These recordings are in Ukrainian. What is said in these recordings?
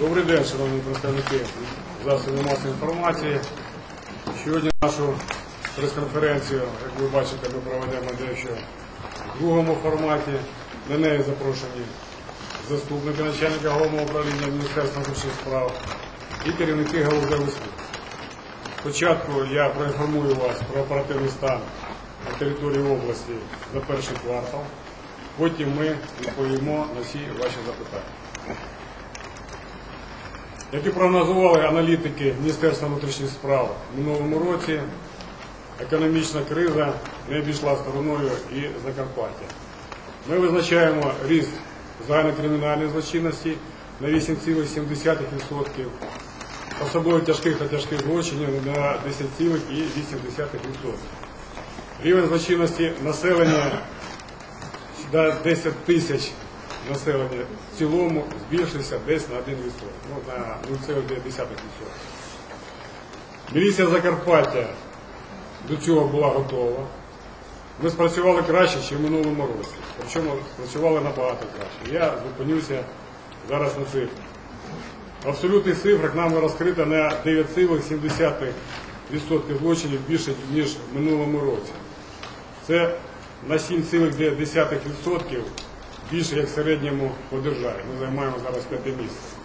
Добрий день, шановні представники засобів масової інформації. Сьогодні нашу прес-конференцію, як ви бачите, ми проведемо дещо в другому форматі. На неї запрошені заступники начальника головного управління Міністерства внутрішніх справ і керівники галузевих служб. Спочатку я проінформую вас про оперативний стан на території області за перший квартал. Потім ми відповімо на всі ваші запитання. Як і прогнозували аналітики Міністерства внутрішніх справ в минулому році, економічна криза не обійшла стороною і Закарпаття. Ми визначаємо ріст загальнокримінальної злочинності на 8,7%, особливо тяжких та тяжких злочинів на 10,8%. Рівень злочинності населення до 10 тисяч населення в цілому збільшився десь на 1%, ну, на 0,1%. Міліція Закарпаття до цього була готова. Ми спрацювали краще, ніж в минулому році. Причому спрацювали набагато краще. Я зупинюся зараз на цифрах. Абсолютних цифрах нами розкрито на 9,7% злочинів більше, ніж в минулому році. Це на 7,9% більше, як в середньому по державі. Ми займаємо зараз п'яте місце.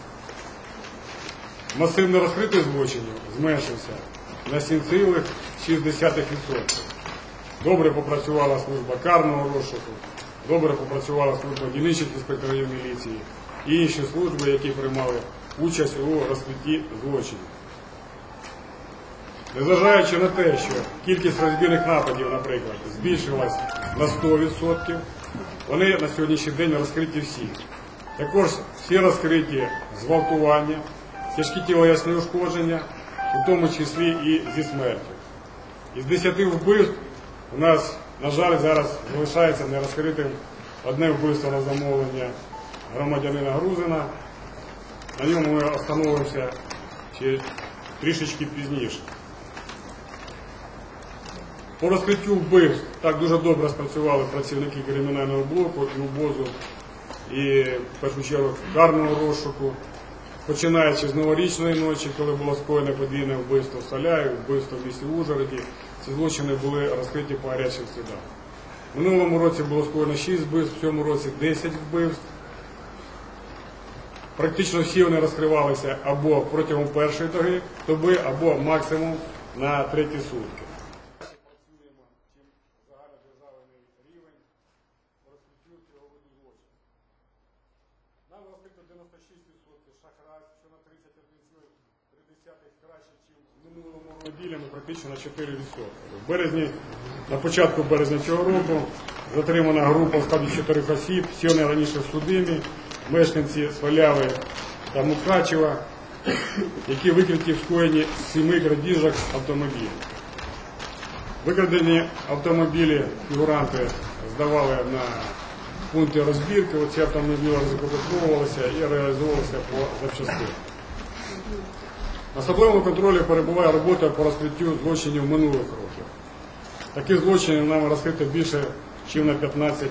Масивно розкритих злочинів зменшився на 7,6%. Добре попрацювала служба карного розшуку, добре попрацювала служба дільничих інспекторів міліції і інші служби, які приймали участь у розкритті злочинів. Незважаючи на те, що кількість розбірних нападів, наприклад, збільшилась на 100%, вони на сьогоднішній день розкриті всі. Також всі розкриті зґвалтування, тяжкі тілесні ушкодження, у тому числі і зі смертю. Із 10 вбивств у нас, на жаль, зараз залишається нерозкритим одне вбивство на замовлення громадянина Грузина. На ньому ми остановимося трішечки пізніше. По розкриттю вбивств так дуже добре спрацювали працівники кримінального блоку і УБОЗу, і в першу чергу карного розшуку, починаючи з новорічної ночі, коли було скоєне подвійне вбивство в Соляї, вбивство в місті Ужгороді, ці злочини були розкриті по гарячих слідах. В минулому році було скоєно 6 вбивств, в цьому році 10 вбивств. Практично всі вони розкривалися або протягом першої доби, або максимум на треті сутки. Розкриттю цього виду. Нам розкрито 96% шахрайств, що на 31,3 краще, ніж в минулому році, ми практично на 4%. В березні, на початку березня цього року затримана група в складі 4 осіб, всі вони раніше судимі, мешканці Сваляви та Мукачева, які викриті в скоєнні семи крадіжок автомобілів. Викрадені автомобілі фігуранти здавали на пункти розбірки. Оці автомобілі розкопитовувалися і реалізовувалися по запчастинах. На особливому контролі перебуває робота по розкриттю злочинів минулих років. Таких злочинів нам розкрито більше, ніж на 15%.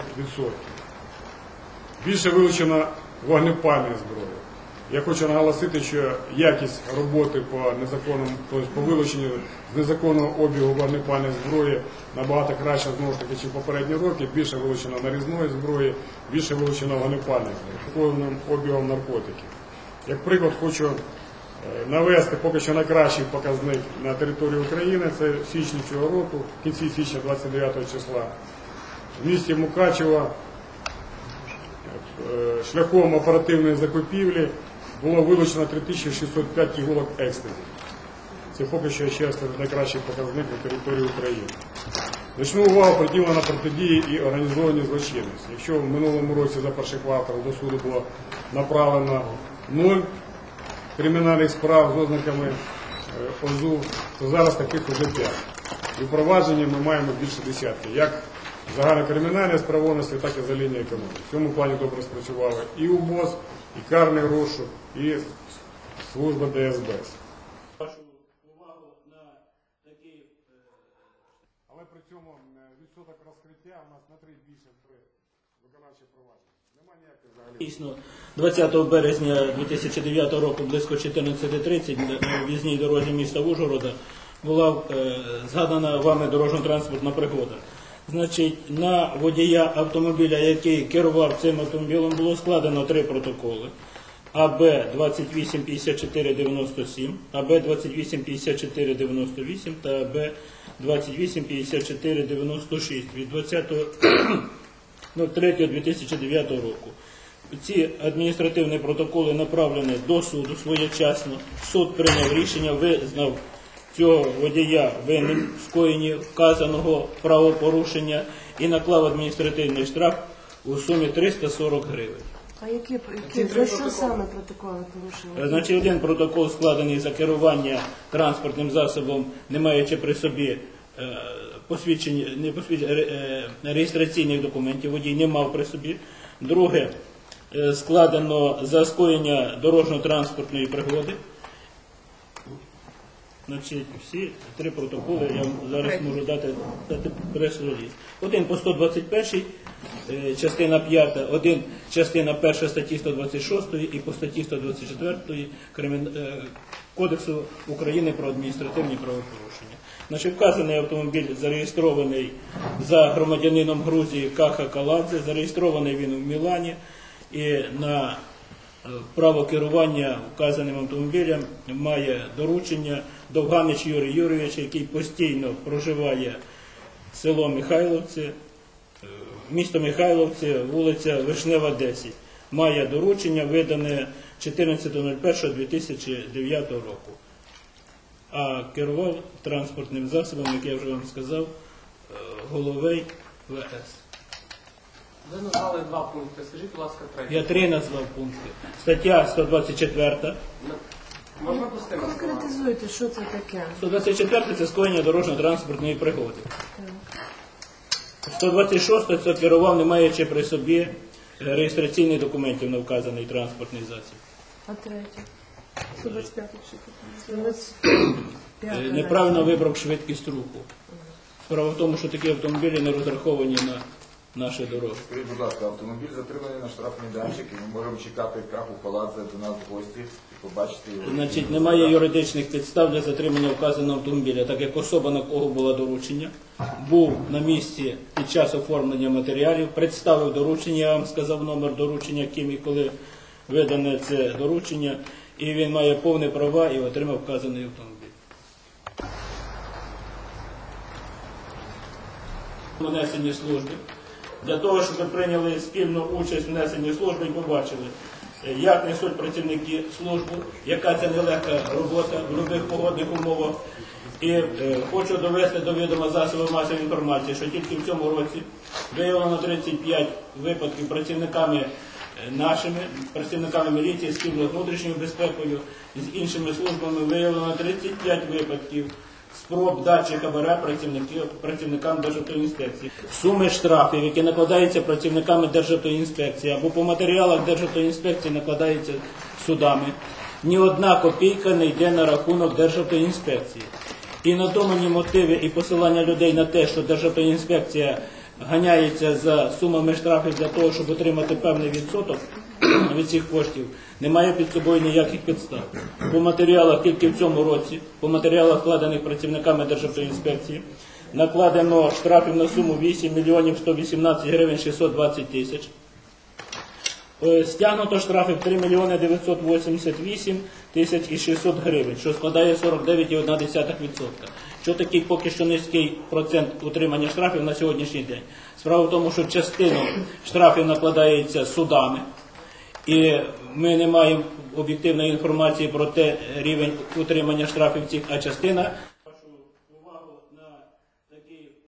Більше вилучено вогнепальних зброї. Я хочу наголосити, що якість роботи по незаконному, тобто по вилученню з незаконного обігу вогнепальної зброї набагато краще знову ж таки, ніж попередні роки. Більше вилучено нарізної зброї, більше вилучено вогнепальної зброї, повним обігом наркотиків. Як приклад, хочу е, навести поки що найкращий показник на території України. Це в січні цього року, в кінці січня 29 числа. В місті Мукачево е, шляхом оперативної закупівлі було вилучено 3605 іголок екстазі. Це поки що ще раз найкращий показник на території України. Значну увагу приділено протидії і організованій злочинності. Якщо в минулому році за перший квартал до суду було направлено 0 кримінальних справ з ознаками е, ОЗУ, то зараз таких вже 5. І впровадження ми маємо більше десятки. Як загальнокримінальної справовності, так і за лінією економіки. В цьому плані добре спрацювали і УБОЗ, і карний розшук, і служба ДСБС. такий е, Але при цьому е, відсоток розкриття у нас на три більше при виконавчих провадженнях. Немає ніякої Дійсно, 20 березня 2009 року близько 14.30 на в'їзній дорозі міста Ужгорода була е, згадана вами дорожньо-транспортна пригода. Значить, на водія автомобіля, який керував цим автомобілем, було складено три протоколи. АБ 285497, АБ 285498 та АБ 285496 від 20 03.2009 року. Ці адміністративні протоколи направлені до суду своєчасно. Суд прийняв рішення, визнав цього водія винним в скоєнні вказаного правопорушення і наклав адміністративний штраф у сумі 340 гривень. А які, які за що саме протоколи порушили? Значить, один протокол складений за керування транспортним засобом, не маючи при собі е, посвідчення, не посвідчення, е, реєстраційних документів, водій не мав при собі. Друге, е, складено за скоєння дорожньо-транспортної пригоди. Значить, всі три протоколи я зараз можу дати, дати прес-реліз. Один по 121, е, частина 5, один частина 1 статті 126 і по статті 124 Кримін... е, Кодексу України про адміністративні правопорушення. Значить, вказаний автомобіль зареєстрований за громадянином Грузії Каха Каладзе, зареєстрований він в Мілані і на Право керування вказаним автомобілем має доручення Довганич Юрій Юрійович, який постійно проживає село Михайловці, е, місто Михайловці, вулиця Вишнева, 10. Має доручення, видане 14.01.2009 року. А керував транспортним засобом, як я вже вам сказав, е, Головей ВС. Ви назвали два пункти. Скажіть, будь ласка, третій. Я три назвав пункти. Стаття 124. Можна простими? Конкретизуйте, що це таке. 124 це скоєння дорожньо-транспортної пригоди. 126 це керував, не маючи при собі е, реєстраційних документів на вказаний транспортний засіб. А третє? 125 чи Е, Неправильно вибрав швидкість руху. Справа в тому, що такі автомобілі не розраховані на наші дороги. Скажіть, будь ласка, автомобіль затриманий на штрафний данчик, і ми можемо чекати краху паладзе до нас в гості і побачити його. Значить, немає юридичних підстав для затримання вказаного автомобіля, так як особа, на кого було доручення, був на місці під час оформлення матеріалів, представив доручення, я вам сказав номер доручення, ким і коли видане це доручення, і він має повне права і отримав вказаний автомобіль. Внесені служби. Для того, щоб ви прийняли спільну участь в внесенні служби і побачили, е, як несуть працівники службу, яка це нелегка робота в будь-яких погодних умовах. І е, хочу довести до відома засобів масової інформації, що тільки в цьому році виявлено 35 випадків працівниками е, нашими, працівниками міліції, спільно з внутрішньою безпекою, з іншими службами виявлено 35 випадків спроб дачі хабара працівникам Державтоінспекції. Суми штрафів, які накладаються працівниками Державтоінспекції або по матеріалах Державтоінспекції накладаються судами. Ні одна копійка не йде на рахунок Державтоінспекції. І надумані мотиви і посилання людей на те, що Державтоінспекція ганяється за сумами штрафів для того, щоб отримати певний відсоток від цих коштів, немає під собою ніяких підстав. По матеріалах тільки в цьому році, по матеріалах, вкладених працівниками Державтоінспекції, накладено штрафів на суму 8 мільйонів 118 гривень 620 тисяч. Е, Стягнуто штрафів 3 мільйони 988 тисяч і 600 гривень, що складає 49,1%. Що такий поки що низький процент утримання штрафів на сьогоднішній день? Справа в тому, що частина штрафів накладається судами, і ми не маємо об'єктивної інформації про те рівень утримання штрафів цих, а частина